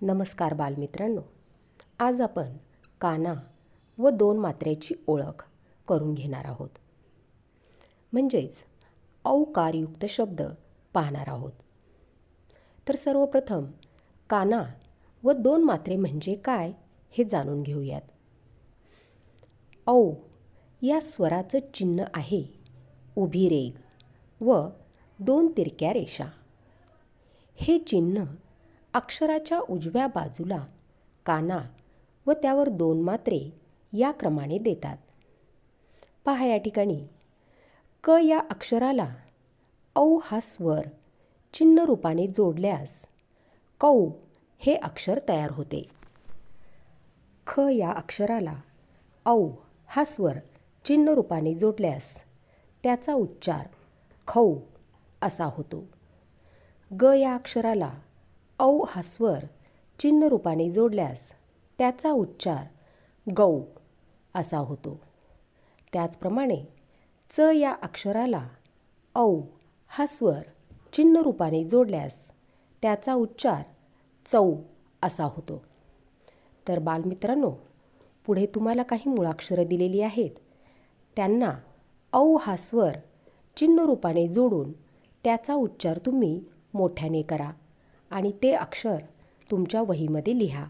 नमस्कार बालमित्रांनो. आज आपण काना व दोन मात्रेची ओळख करून घेणार आहोत. म्हणजेच औकारयुक्त शब्द पाहणार आहोत. तर सर्वप्रथम काना व दोन मात्रे म्हणजे काय हे जाणून घेऊयात. औ या स्वराचं चिन्ह आहे उभी रेग व दोन तिरक्या रेषा. हे चिन्ह अक्षराच्या उजव्या बाजूला काना व त्यावर दोन मात्रे या क्रमाने देतात. पहा या ठिकाणी. क या अक्षराला औ हा स्वर चिन्ह रूपाने जोडल्यास कौ हे अक्षर तयार होते. ख या अक्षराला औ हा स्वर चिन्ह रूपाने जोडल्यास त्याचा उच्चार खौ असा होतो. ग या अक्षराला औ हा स्वर चिन्हरूपाने जोडल्यास त्याचा उच्चार गौ असा होतो. त्याचप्रमाणे च या अक्षराला औ हा स्वर चिन्हरूपाने जोडल्यास त्याचा उच्चार चौ असा होतो. तर बालमित्रांनो पुढे तुम्हाला काही मुळाक्षरं दिलेली आहेत. त्यांना औ हा स्वर चिन्ह रूपाने जोडून त्याचा उच्चार तुम्ही मोठ्याने करा. आणि ते अक्षर तुमच्या वहीमध्ये लिहा.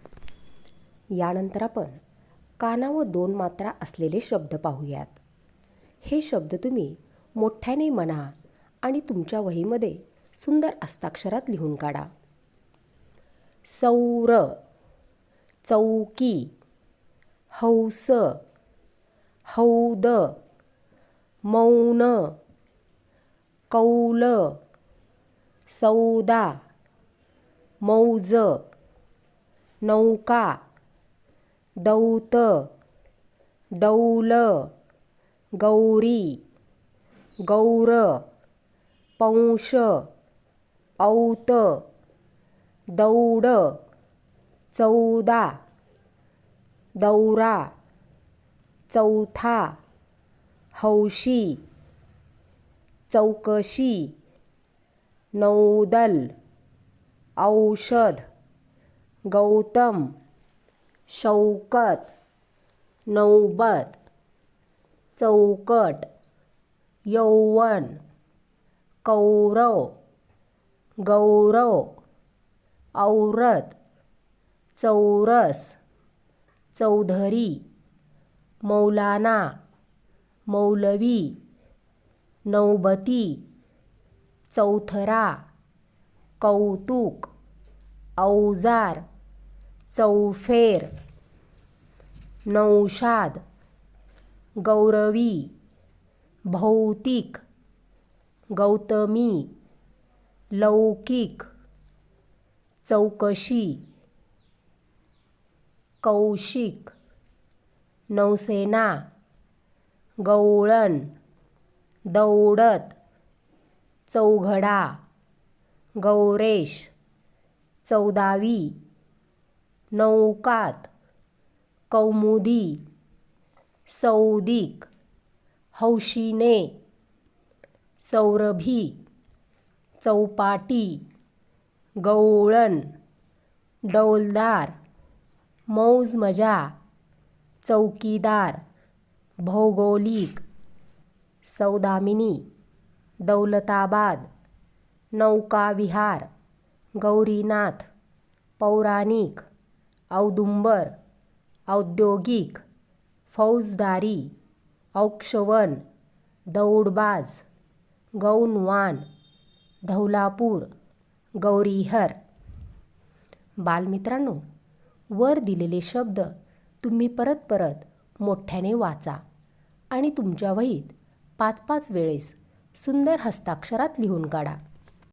यानंतर आपण काना व दोन मात्रा असलेले शब्द पाहूयात. हे शब्द तुम्ही मोठ्याने म्हणा आणि तुमच्या वहीमध्ये सुंदर हस्ताक्षरात लिहून काढा. सौर चौकी हौस हौद मौन कौल सौदा मौज नौका दौत डौल गौरी गौर पंश औत दौड चौदा दौरा चौथा हौशी चौकशी नौदल औषध गौतम शौकत नौबत चौकट यौवन कौरव गौरव औरत चौरस चौधरी मौलाना मौलवी नौबती चौथरा कौतुक औजार चौफेर नौशाद गौरवी भौतिक गौतमी लौकिक चौकशी कौशिक नौसेना गवळण दौडत चौघडा गौरेश चौदावी नौकात कौमुदी सौदिक हौशीने सौरभी चौपाटी गवळण डौलदार मौजमजा चौकीदार भौगोलिक सौदामिनी दौलताबाद नौकाविहार गौरीनाथ पौराणिक औदुंबर औद्योगिक फौजदारी औक्षवन दौडबाज गौनवान धौलापूर गौरीहर. बालमित्रांनो वर दिलेले शब्द तुम्ही परत परत मोठ्याने वाचा आणि तुमच्या वहीत पाच पाच वेळेस सुंदर हस्ताक्षरात लिहून काढा.